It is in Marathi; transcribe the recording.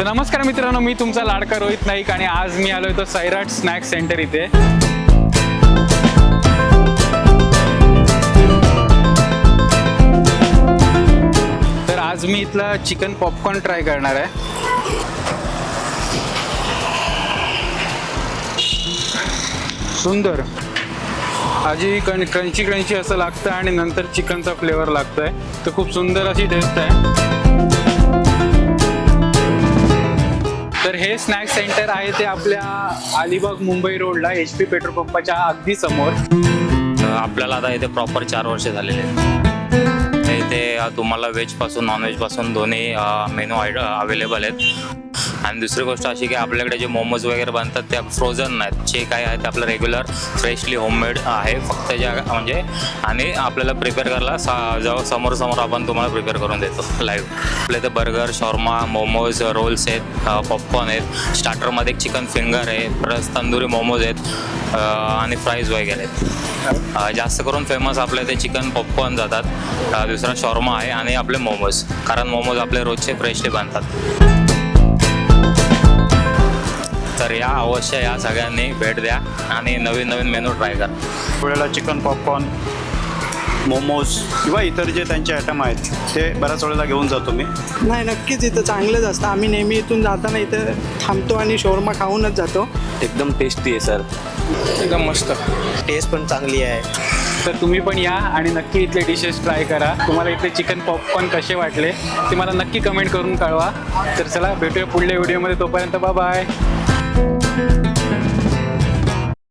तर नमस्कार मित्रांनो मी तुमचा लाडका रोहित नाईक आणि आज मी आलो होतो सैराट स्नॅक सेंटर इथे. तर आज मी इथला चिकन पॉपकॉर्न ट्राय करणार आहे. सुंदर. आजी कण क्रंची क्रंची असं लागतं आणि नंतर चिकनचा फ्लेवर लागतोय. तर खूप सुंदर अशी टेस्ट आहे. तर हे स्नॅक सेंटर आहे ते आपल्या अलिबाग मुंबई रोडला एच पी पेट्रोल पंपाच्या अगदी समोर. आपल्याला आता इथे प्रॉपर चार वर्ष झालेले आहेत. तर इथे अ, तुम्हाला व्हेजपासून नॉनव्हेजपासून दोन्ही मेनू अवेलेबल आहेत. आणि दुसरी गोष्ट अशी की आपल्याकडे जे मोमोज वगैरे बनतात ते फ्रोझन नाहीत. जे काय आहे ते आपलं रेग्युलर फ्रेशली होममेड आहे फक्त ज्या म्हणजे आणि आपल्याला प्रिपेअर करायला सा जवळ समोर समोर आपण तुम्हाला प्रिपेअर करून देतो. लाईव्ह आपल्या इथे बर्गर शॉर्मा मोमोज रोल्स आहेत पॉपकॉर्न आहेत. स्टार्टरमध्ये एक चिकन फिंगर आहे प्लस तंदुरी मोमोज आहेत आणि फ्राईज वगैरे आहेत. जास्त करून फेमस आपल्या इथे चिकन पॉपकॉर्न जातात. दुसरा शॉर्मा आहे आणि आपले मोमोज कारण मोमोज आपले रोजचे फ्रेशली बनतात. तर या अवश्य या सगळ्यांनी भेट द्या आणि नवीन नवीन मेनू ट्राय करा. वेळेला चिकन पॉपकॉर्न मोमोज किंवा इतर जे त्यांचे आयटम आहेत ते बऱ्याच वेळेला घेऊन जातो मी नाही नक्कीच इथं चांगलंच असतं. आम्ही नेहमी इथून जाताना इथं थांबतो आणि शोरमा खाऊनच जातो. एकदम टेस्टी आहे सर एकदम मस्त. टेस्ट पण चांगली आहे. तर तुम्ही पण या आणि नक्की इथले डिशेस ट्राय करा. तुम्हाला इथले चिकन पॉपकॉर्न कसे वाटले ते मला नक्की कमेंट करून कळवा. तर चला भेटूया पुढल्या व्हिडिओमध्ये तोपर्यंत बाय